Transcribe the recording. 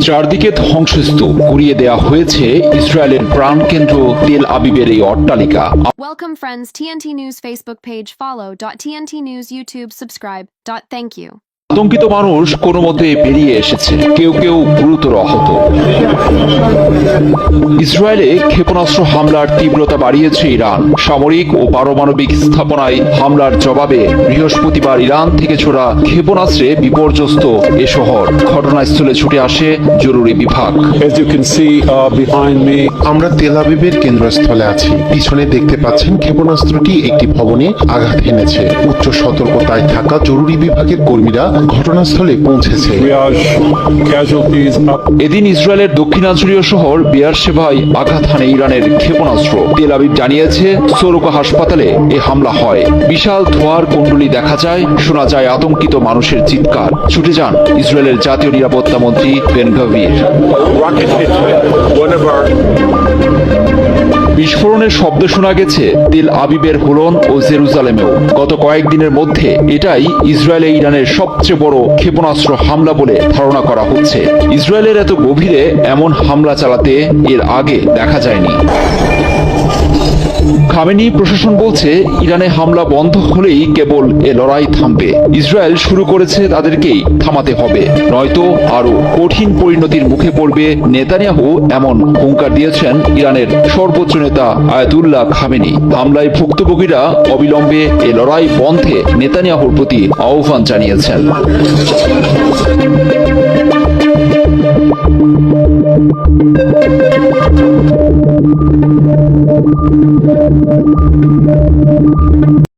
চারদিকে ধ্বংসস্তূপ গুড়িয়ে দেয়া হয়েছে ইসরায়েলের প্রাণকেন্দ্র তেল আবিবের এই অট্টালিকা Welcome, friends. TNT News Facebook page follow. TNT News YouTube subscribe. Thank you. আতঙ্কিত মানুষ কোনো মতে বেরিয়ে এসেছে। কেউ কেউ গুরুতর আহত। ইসরায়েলে ক্ষেপণাস্ত্র হামলার তীব্রতা বাড়িয়েছে ইরান। সামরিক ও পারমাণবিক স্থাপনায় হামলার জবাবে বৃহস্পতিবার ইরান থেকে ছোড়া ক্ষেপণাস্ত্রে বিপর্যস্ত এ শহর। ঘটনাস্থলে ছুটে আসে জরুরি বিভাগ। Uh, আমরা তেল আবিবের কেন্দ্রস্থলে আছি। পিছনে দেখতে পাচ্ছেন ক্ষেপণাস্ত্রটি একটি ভবনে আঘাত এনেছে। উচ্চ সতর্কতায় থাকা জরুরি বিভাগের কর্মীরা ঘটনাস্থলে পৌঁছেছে। এদিন ইসরায়েলের দক্ষিণাঞ্চলীয় শহর বিয়ার সেভায় আঘাত হানে ইরানের ক্ষেপণাস্ত্র। তেল আবিব জানিয়েছে সোরোকা হাসপাতালে এ হামলা হয়। বিশাল ধোয়ার কুণ্ডলি দেখা যায় শোনা যায় আতঙ্কিত মানুষের চিৎকার। ছুটে যান ইসরায়েলের জাতীয় নিরাপত্তা মন্ত্রী বেন বিস্ফোরণের শব্দ শোনা গেছে। তেল আবিবের হুলন ও জেরুজালেমেও। গত কয়েকদিনের মধ্যে এটাই ইসরায়েলে ইরানের সবচেয়ে বড় ক্ষেপণাস্ত্র হামলা বলে ধারণা করা হচ্ছে। ইসরায়েলের এত গভীরে এমন হামলা চালাতে এর আগে দেখা যায়নি। খামেনি প্রশাসন বলছে, ইরানে হামলা বন্ধ হলেই কেবল এ লড়াই থামবে। ইসরায়েল শুরু করেছে তাদেরকেই থামাতে হবে। নয়তো আরও কঠিন পরিণতির মুখে পড়বে নেতানিয়াহু এমন হুঙ্কার দিয়েছেন ইরানের সর্বোচ্চ নেতা আয়াতুল্লাহ খামেনি। হামলায় ভুক্তভোগীরা অবিলম্বে এ লড়াই বন্ধে নেতানিয়াহুর প্রতি আহ্বান জানিয়েছেন।